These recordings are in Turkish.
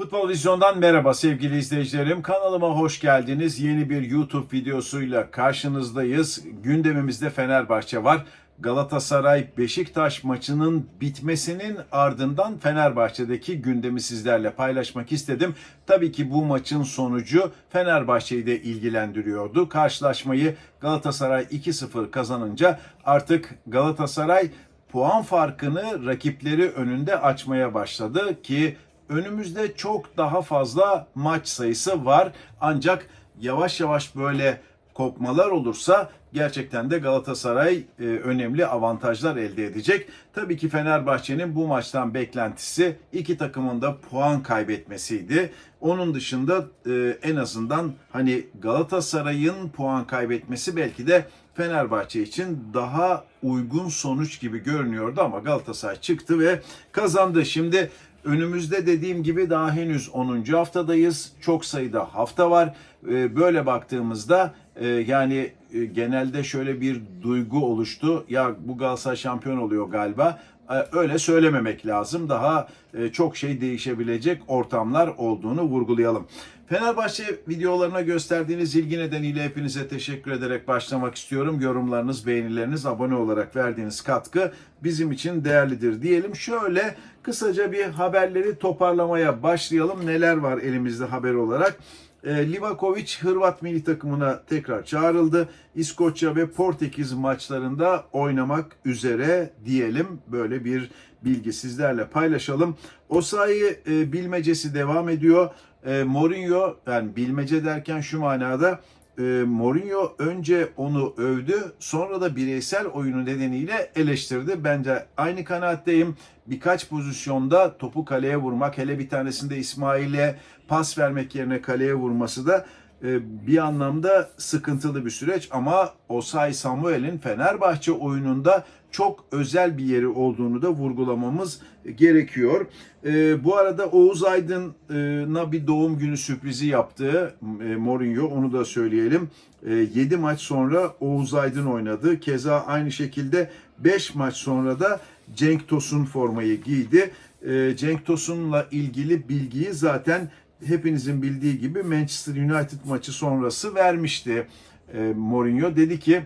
Futbol Vizyon'dan merhaba sevgili izleyicilerim. Kanalıma hoş geldiniz. Yeni bir YouTube videosuyla karşınızdayız. Gündemimizde Fenerbahçe var. Galatasaray Beşiktaş maçının bitmesinin ardından Fenerbahçe'deki gündemi sizlerle paylaşmak istedim. Tabii ki bu maçın sonucu Fenerbahçe'yi de ilgilendiriyordu. Karşılaşmayı Galatasaray 2-0 kazanınca artık Galatasaray puan farkını rakipleri önünde açmaya başladı ki önümüzde çok daha fazla maç sayısı var. Ancak yavaş yavaş böyle kopmalar olursa gerçekten de Galatasaray e, önemli avantajlar elde edecek. Tabii ki Fenerbahçe'nin bu maçtan beklentisi iki takımın da puan kaybetmesiydi. Onun dışında e, en azından hani Galatasaray'ın puan kaybetmesi belki de Fenerbahçe için daha uygun sonuç gibi görünüyordu ama Galatasaray çıktı ve kazandı. Şimdi Önümüzde dediğim gibi daha henüz 10. haftadayız. Çok sayıda hafta var. Ee, Böyle baktığımızda e, yani e, genelde şöyle bir duygu oluştu. Ya bu Galatasaray şampiyon oluyor galiba. Ee, Öyle söylememek lazım. Daha e, çok şey değişebilecek ortamlar olduğunu vurgulayalım. Fenerbahçe videolarına gösterdiğiniz ilgi nedeniyle hepinize teşekkür ederek başlamak istiyorum. Yorumlarınız, beğenileriniz, abone olarak verdiğiniz katkı bizim için değerlidir diyelim. Şöyle kısaca bir haberleri toparlamaya başlayalım. Neler var elimizde haber olarak? E, Livakovic Hırvat milli takımına tekrar çağrıldı. İskoçya ve Portekiz maçlarında oynamak üzere diyelim. Böyle bir bilgi sizlerle paylaşalım. Osayi e, bilmecesi devam ediyor. E, Mourinho yani bilmece derken şu manada e, Mourinho önce onu övdü sonra da bireysel oyunu nedeniyle eleştirdi. Bence aynı kanaatteyim. Birkaç pozisyonda topu kaleye vurmak hele bir tanesinde İsmail'e pas vermek yerine kaleye vurması da e, bir anlamda sıkıntılı bir süreç ama Osay Samuel'in Fenerbahçe oyununda çok özel bir yeri olduğunu da vurgulamamız gerekiyor. E, bu arada Oğuz Aydın'a bir doğum günü sürprizi yaptı e, Mourinho onu da söyleyelim. E, 7 maç sonra Oğuz Aydın oynadı. Keza aynı şekilde 5 maç sonra da Cenk Tosun formayı giydi. E, Cenk Tosun'la ilgili bilgiyi zaten hepinizin bildiği gibi Manchester United maçı sonrası vermişti e, Mourinho. Dedi ki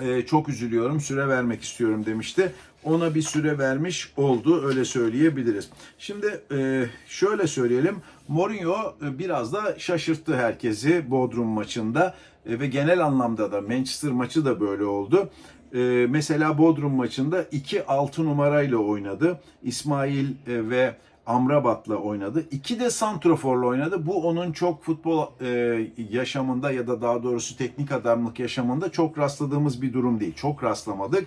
e, çok üzülüyorum süre vermek istiyorum demişti. Ona bir süre vermiş oldu öyle söyleyebiliriz. Şimdi e, şöyle söyleyelim Mourinho e, biraz da şaşırttı herkesi Bodrum maçında e, ve genel anlamda da Manchester maçı da böyle oldu. E, mesela Bodrum maçında 2-6 numarayla oynadı. İsmail e, ve Amrabat'la oynadı. İki de Santrofor'la oynadı. Bu onun çok futbol e, yaşamında ya da daha doğrusu teknik adamlık yaşamında çok rastladığımız bir durum değil. Çok rastlamadık.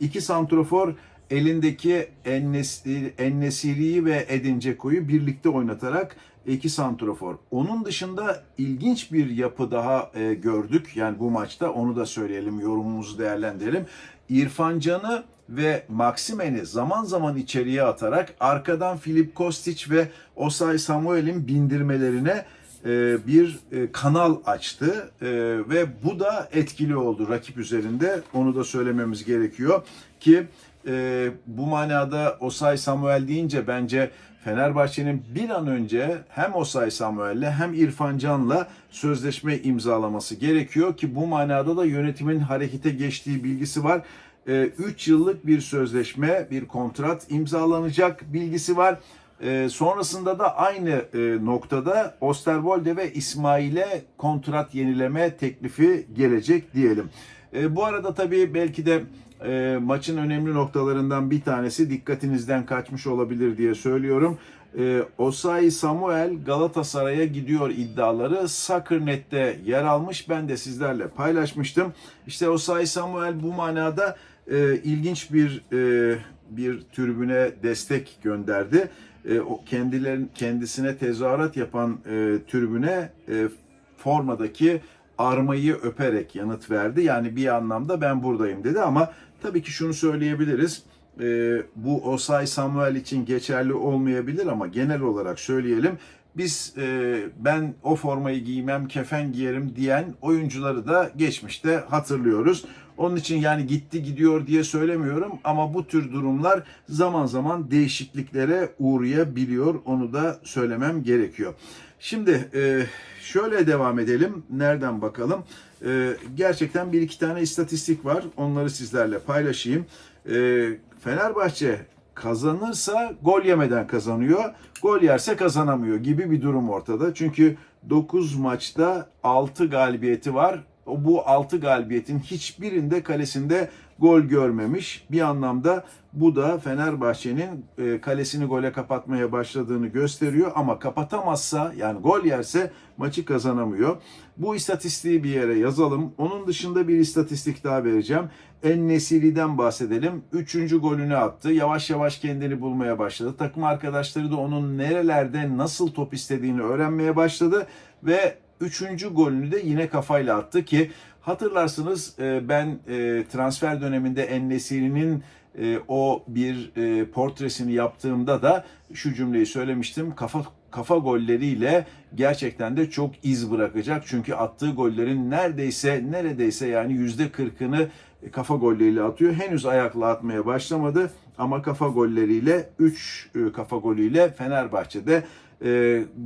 İki Santrofor elindeki Ennesiri, Ennesiri'yi ve Edin Dzeko'yu birlikte oynatarak iki santrofor. Onun dışında ilginç bir yapı daha e, gördük. Yani bu maçta onu da söyleyelim, yorumumuzu değerlendirelim. İrfan Can'ı ve Maximen'i zaman zaman içeriye atarak arkadan Filip Kostic ve Osay Samuel'in bindirmelerine e, bir e, kanal açtı E, ve bu da etkili oldu rakip üzerinde. Onu da söylememiz gerekiyor ki e, bu manada Osay Samuel deyince bence Fenerbahçe'nin bir an önce hem Osay Samuel'le hem İrfan Can'la sözleşme imzalaması gerekiyor ki bu manada da yönetimin harekete geçtiği bilgisi var. 3 yıllık bir sözleşme, bir kontrat imzalanacak bilgisi var. E, sonrasında da aynı e, noktada Osterwolde ve İsmail'e kontrat yenileme teklifi gelecek diyelim. E, bu arada tabii belki de e, maçın önemli noktalarından bir tanesi dikkatinizden kaçmış olabilir diye söylüyorum. E, Osayi Samuel Galatasaray'a gidiyor iddiaları Soccer.net'te yer almış. Ben de sizlerle paylaşmıştım. İşte Osayi Samuel bu manada e, ilginç bir e, bir tribüne destek gönderdi. E, o kendilerin kendisine tezahürat yapan e, tribüne e, formadaki armayı öperek yanıt verdi. Yani bir anlamda ben buradayım dedi ama tabii ki şunu söyleyebiliriz. E, bu Osay Samuel için geçerli olmayabilir ama genel olarak söyleyelim. Biz e, ben o formayı giymem, kefen giyerim diyen oyuncuları da geçmişte hatırlıyoruz. Onun için yani gitti gidiyor diye söylemiyorum ama bu tür durumlar zaman zaman değişikliklere uğrayabiliyor. Onu da söylemem gerekiyor. Şimdi e, şöyle devam edelim. Nereden bakalım? E, gerçekten bir iki tane istatistik var. Onları sizlerle paylaşayım. E, Fenerbahçe kazanırsa gol yemeden kazanıyor. Gol yerse kazanamıyor gibi bir durum ortada. Çünkü 9 maçta 6 galibiyeti var. O bu 6 galibiyetin hiçbirinde kalesinde gol görmemiş. Bir anlamda bu da Fenerbahçe'nin e, kalesini gole kapatmaya başladığını gösteriyor ama kapatamazsa yani gol yerse maçı kazanamıyor. Bu istatistiği bir yere yazalım. Onun dışında bir istatistik daha vereceğim. En Nesiri'den bahsedelim. Üçüncü golünü attı. Yavaş yavaş kendini bulmaya başladı. Takım arkadaşları da onun nerelerde nasıl top istediğini öğrenmeye başladı ve üçüncü golünü de yine kafayla attı ki hatırlarsınız e, ben e, transfer döneminde En-Nesyri'nin e, o bir portresini yaptığımda da şu cümleyi söylemiştim. Kafa kafa golleriyle gerçekten de çok iz bırakacak. Çünkü attığı gollerin neredeyse neredeyse yani yüzde kırkını kafa golleriyle atıyor. Henüz ayakla atmaya başlamadı ama kafa golleriyle 3 kafa golüyle Fenerbahçe'de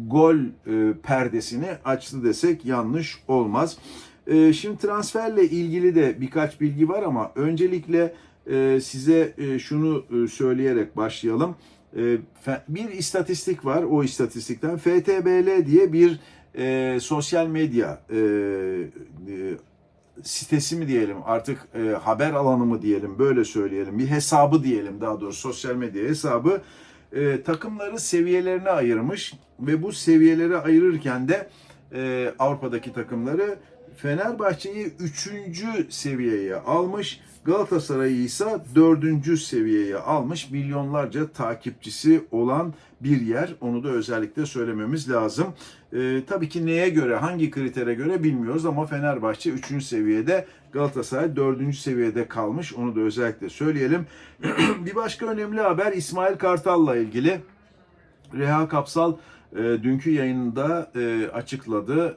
gol perdesini açtı desek yanlış olmaz. E, şimdi transferle ilgili de birkaç bilgi var ama öncelikle e, size e, şunu e, söyleyerek başlayalım. Bir istatistik var o istatistikten. FTBL diye bir sosyal medya sitesi mi diyelim artık haber alanı mı diyelim böyle söyleyelim. Bir hesabı diyelim daha doğrusu sosyal medya hesabı. Takımları seviyelerine ayırmış ve bu seviyeleri ayırırken de Avrupa'daki takımları Fenerbahçe'yi 3. seviyeye almış. Galatasaray'ı ise 4. seviyeye almış. Milyonlarca takipçisi olan bir yer. Onu da özellikle söylememiz lazım. Ee, tabii ki neye göre, hangi kritere göre bilmiyoruz ama Fenerbahçe 3. seviyede, Galatasaray 4. seviyede kalmış. Onu da özellikle söyleyelim. bir başka önemli haber İsmail Kartal'la ilgili. Reha Kapsal e, dünkü yayında e, açıkladı.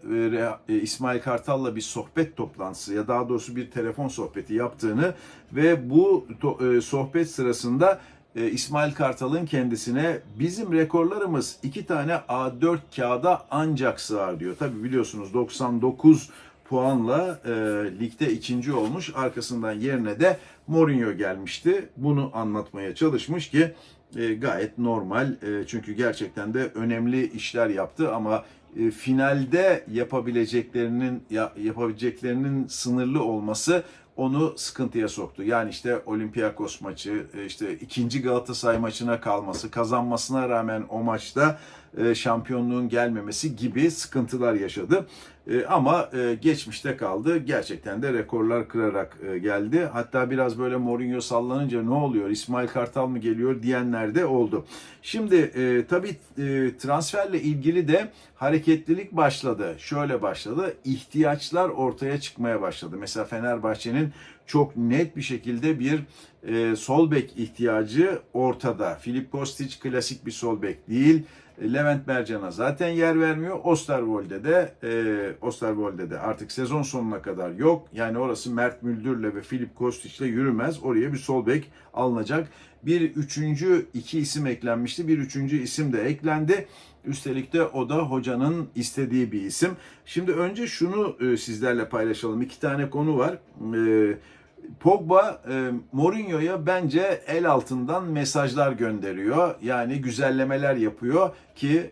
E, e, İsmail Kartal'la bir sohbet toplantısı ya daha doğrusu bir telefon sohbeti yaptığını ve bu to, e, sohbet sırasında e, İsmail Kartal'ın kendisine bizim rekorlarımız iki tane A4 kağıda ancak sığar diyor. Tabi biliyorsunuz 99 puanla e, ligde ikinci olmuş. Arkasından yerine de Mourinho gelmişti. Bunu anlatmaya çalışmış ki e, gayet normal. E, çünkü gerçekten de önemli işler yaptı ama e, finalde yapabileceklerinin ya, yapabileceklerinin sınırlı olması onu sıkıntıya soktu. Yani işte Olympiakos maçı, e, işte ikinci Galatasaray maçına kalması, kazanmasına rağmen o maçta e, şampiyonluğun gelmemesi gibi sıkıntılar yaşadı. E, ama geçmişte kaldı. Gerçekten de rekorlar kırarak geldi. Hatta biraz böyle Mourinho sallanınca ne oluyor, İsmail Kartal mı geliyor diyenler de oldu. Şimdi tabii transferle ilgili de hareketlilik başladı. Şöyle başladı. İhtiyaçlar ortaya çıkmaya başladı. Mesela Fenerbahçe'nin çok net bir şekilde bir e, sol bek ihtiyacı ortada. Filip Kostic klasik bir sol bek değil. Levent Mercan'a zaten yer vermiyor. Osterwolde de e, Osterwolde de artık sezon sonuna kadar yok. Yani orası Mert Müldür'le ve Filip Kostic'le yürümez. Oraya bir sol bek alınacak. Bir üçüncü iki isim eklenmişti. Bir üçüncü isim de eklendi. Üstelik de o da hocanın istediği bir isim. Şimdi önce şunu e, sizlerle paylaşalım. İki tane konu var. E, Pogba e, Mourinho'ya bence el altından mesajlar gönderiyor. Yani güzellemeler yapıyor ki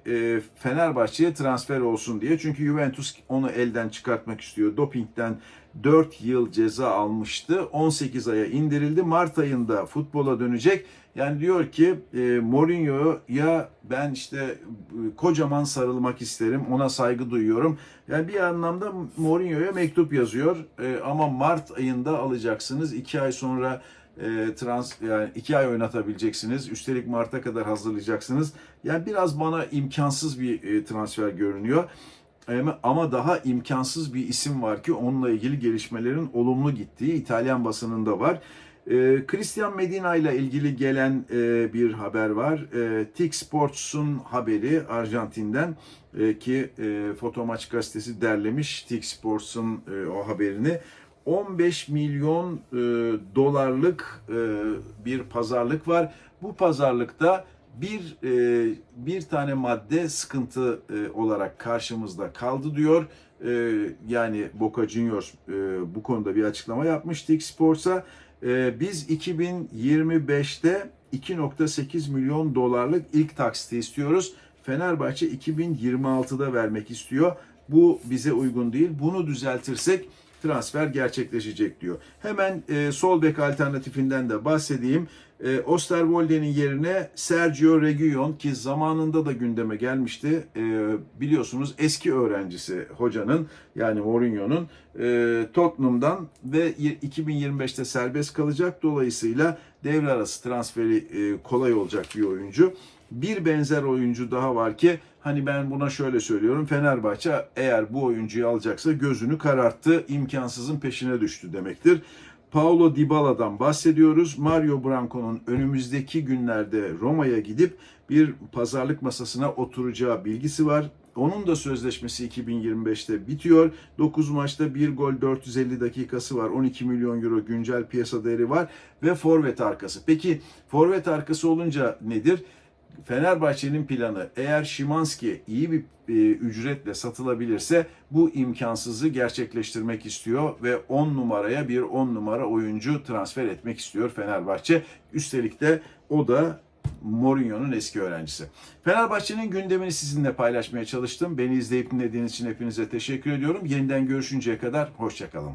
Fenerbahçe'ye transfer olsun diye. Çünkü Juventus onu elden çıkartmak istiyor. Dopingden 4 yıl ceza almıştı. 18 aya indirildi. Mart ayında futbola dönecek. Yani diyor ki e, Mourinho'ya ben işte e, kocaman sarılmak isterim. Ona saygı duyuyorum. Yani bir anlamda Mourinho'ya mektup yazıyor. E, ama Mart ayında alacaksınız. 2 ay sonra e, trans yani iki ay oynatabileceksiniz. Üstelik Mart'a kadar hazırlayacaksınız. Yani biraz bana imkansız bir e, transfer görünüyor. Ama daha imkansız bir isim var ki onunla ilgili gelişmelerin olumlu gittiği İtalyan basınında var. E, Christian Medina ile ilgili gelen e, bir haber var. E, Sports'un haberi Arjantin'den e, ki e, Fotomaç gazetesi derlemiş TIC Sports'un e, o haberini. 15 milyon dolarlık bir pazarlık var. Bu pazarlıkta bir e, bir tane madde sıkıntı e, olarak karşımızda kaldı diyor. E, yani Boca Juniors e, bu konuda bir açıklama yapmış TIC Sports'a. E, biz 2025'te 2.8 milyon dolarlık ilk taksiti istiyoruz. Fenerbahçe 2026'da vermek istiyor. Bu bize uygun değil. Bunu düzeltirsek transfer gerçekleşecek diyor. Hemen e, sol bek alternatifinden de bahsedeyim. E, Osterwolde'nin yerine Sergio Reguilon ki zamanında da gündeme gelmişti. E, biliyorsunuz eski öğrencisi hocanın yani Mourinho'nun e, Tottenham'dan ve 2025'te serbest kalacak. Dolayısıyla devre arası transferi e, kolay olacak bir oyuncu. Bir benzer oyuncu daha var ki hani ben buna şöyle söylüyorum. Fenerbahçe eğer bu oyuncuyu alacaksa gözünü kararttı, imkansızın peşine düştü demektir. Paulo Dybala'dan bahsediyoruz. Mario Branco'nun önümüzdeki günlerde Roma'ya gidip bir pazarlık masasına oturacağı bilgisi var. Onun da sözleşmesi 2025'te bitiyor. 9 maçta 1 gol 450 dakikası var. 12 milyon euro güncel piyasa değeri var ve forvet arkası. Peki forvet arkası olunca nedir? Fenerbahçe'nin planı eğer Şimanski iyi bir e, ücretle satılabilirse bu imkansızı gerçekleştirmek istiyor ve 10 numaraya bir 10 numara oyuncu transfer etmek istiyor Fenerbahçe. Üstelik de o da Mourinho'nun eski öğrencisi. Fenerbahçe'nin gündemini sizinle paylaşmaya çalıştım. Beni izleyip dinlediğiniz için hepinize teşekkür ediyorum. Yeniden görüşünceye kadar hoşçakalın.